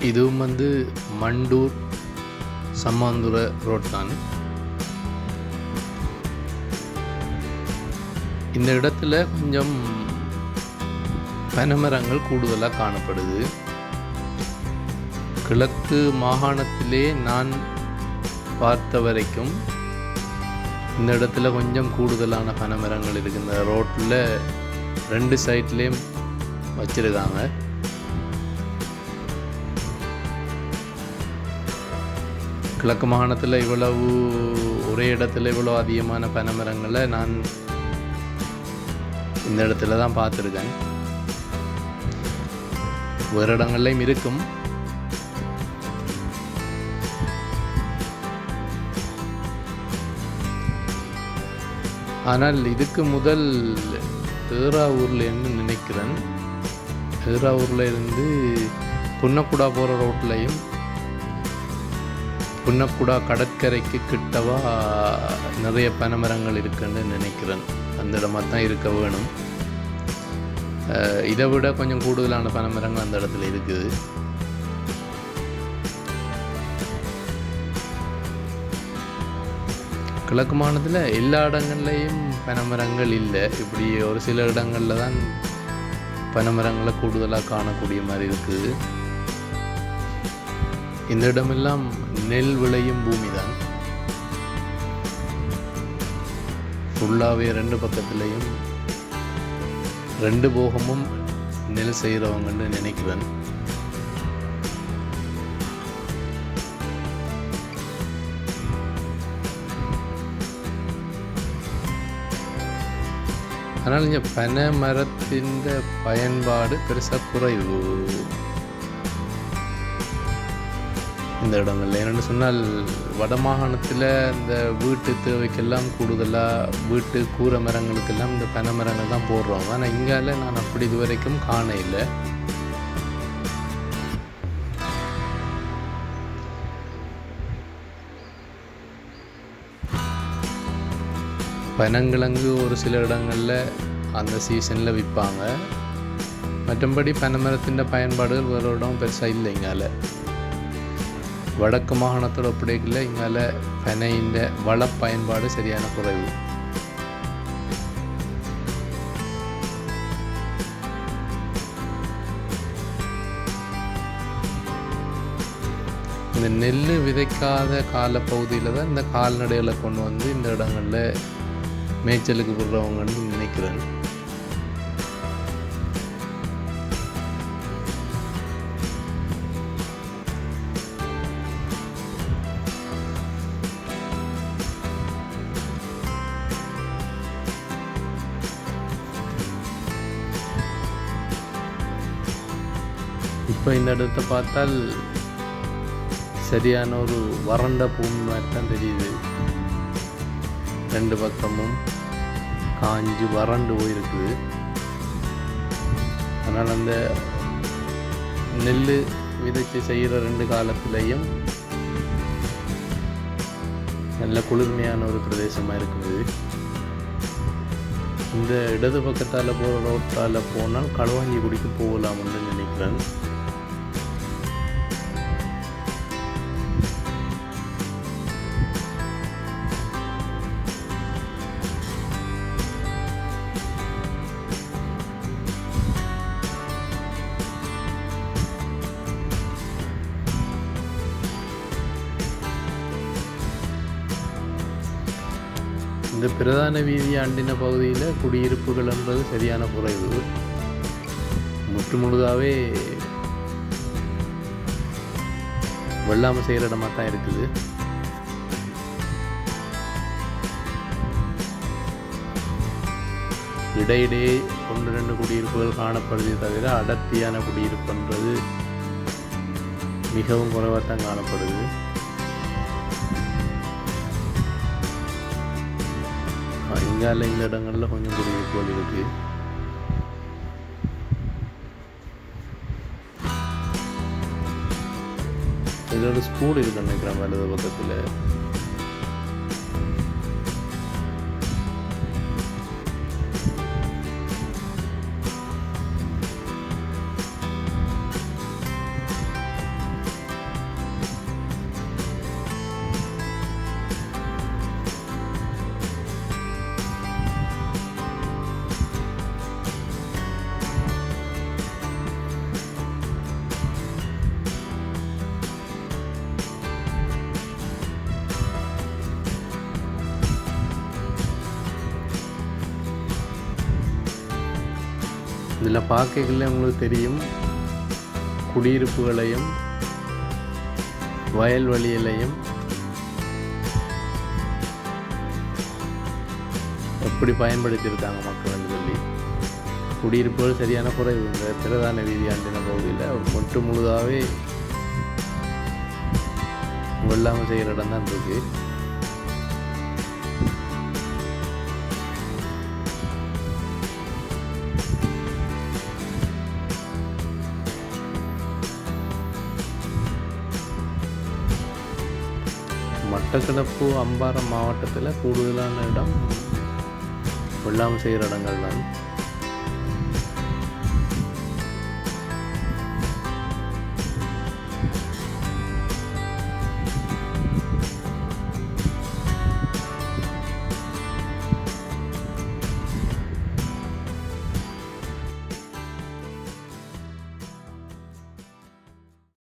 இதுவும் வந்து மண்டூர் சம்மாந்துர ரோட் தான்? இந்த இடத்துல கொஞ்சம் பனைமரங்கள் கூடுதலாக காணப்படுது. கிழக்கு மாகாணத்திலே நான் பார்த்த வரைக்கும் இந்த இடத்துல கொஞ்சம் கூடுதலான பனைமரங்கள் இருக்குது. இந்த ரோட்டில் ரெண்டு சைட்லேயும் வச்சுருக்காங்க. கிழக்கு மாகாணத்தில் இவ்வளவு ஒரே இடத்துல இவ்வளோ அதிகமான பனைமரங்களை நான் இந்த இடத்துல தான் பார்த்துருக்கேன். வேறு இடங்கள்லையும் இருக்கும். ஆனால் இதுக்கு முதல் ஏறாவூரில் என்று நினைக்கிறேன்? ஏறாவூரில் இருந்து புன்னக்குடா போகிற ரோட்லையும் புன்னக்குடா கடற்கரைக்கு கிட்டவா நிறைய பனைமரங்கள் இருக்குன்னு நினைக்கிறேன். அந்த இடமா தான் இருக்க வேணும். இதை விட கொஞ்சம் கூடுதலான பனைமரங்கள் அந்த இடத்துல இருக்குது. கிழக்கு மாநிலத்தில் எல்லா இடங்கள்லையும் பனைமரங்கள் இல்லை. இப்படி ஒரு சில இடங்களில் தான் பனைமரங்களை கூடுதலாக காணக்கூடிய மாதிரி இருக்குது. இந்த இடமெல்லாம் நெல் விளையும் பூமி தான் ஃபுல்லாகவே ரெண்டு பக்கத்துலேயும் ரெண்டு போகமும் நெல் செய்கிறவங்கன்னு நினைக்கிறேன். ஆனால் இங்கே பனை மரத்தின் பயன்பாடு பெருசாக குறைவு. இந்த இடங்கள்ல என்னென்னு சொன்னால் வடமாகாணத்தில் இந்த வீட்டு தேவைக்கெல்லாம் கூடுதலாக வீட்டு கூரை மரங்களுக்கெல்லாம் இந்த பனை மரங்கள் தான் போடுறோம் ஆனால் இங்கால நான் அப்படி இது வரைக்கும் காண இல்லை. பனங்கிழங்கு ஒரு சில இடங்களில் அந்த சீசனில் விற்பாங்க. மற்றபடி பனைமரத்தின் பயன்பாடுகள் வேறு இடம் பெருசாக இல்லை வடக்கு மாகாணத்தோட பிடிக்கல இங்கால பனையின் வள பயன்பாடு சரியான குறைவு. இந்த நெல் விதைக்காத காலப்பகுதியில் தான் இந்த கால்நடைகளை கொண்டு வந்து இந்த இடங்களில் மேய்ச்சலுக்கு விடுறவங்கன்னு நினைக்கிறேன் இப்போ இந்த இடத்த பார்த்தால் சரியான ஒரு வறண்ட பூமி மாதிரி தான் தெரியுது. ரெண்டு பக்கமும் காஞ்சி வறண்டு போயிருக்குது அதனால் அந்த நெல் விதைச்சு செய்கிற ரெண்டு காலத்துலேயும் நல்ல குளிர்மையான ஒரு பிரதேசமாக இருக்குது. இந்த இடது பக்கத்தால் போகிற ரோட்டால் போனால் களவாஞ்சி குடிக்கு போகலாம்னு நினைக்கிறேன். இந்த பிரதான வீதி அண்டின பகுதியில் குடியிருப்புகள்ன்றது சரியான குறைவு. முற்று முழுதாகவே வெள்ளாமை செய்கிற இடமா தான் இருக்குது. இடையிடையே ஒன்று ரெண்டு குடியிருப்புகள் காணப்படுதே தவிர அடர்த்தியான குடியிருப்புன்றது மிகவும் குறைவாக தான் காணப்படுது. இங்கால இந்த இடங்கள்ல கொஞ்சம் குடியிருப்புகள் இருக்கு இதில் ஒரு ஸ்கூல் இருக்கு நினைக்கிறேன் வலது பக்கத்தில் இதில் பார்க்கல உங்களுக்கு தெரியும். குடியிருப்புகளையும் வயல்வெளிகளையும் எப்படி பயன்படுத்தியிருக்காங்க மக்கள்னு சொல்லி. குடியிருப்புகள் சரியான குறைவு. இந்த பிரதான வீதியாண்டின பகுதியில் ஒட்டு முழுதாகவே வெள்ளாமல் செய்கிற இடம் தான் இருக்குது மட்டக்களப்பு அம்பாரம் மாவட்டத்தில் கூடுதலான இடம் வெள்ளாமை செய்கிற இடங்கள் தான்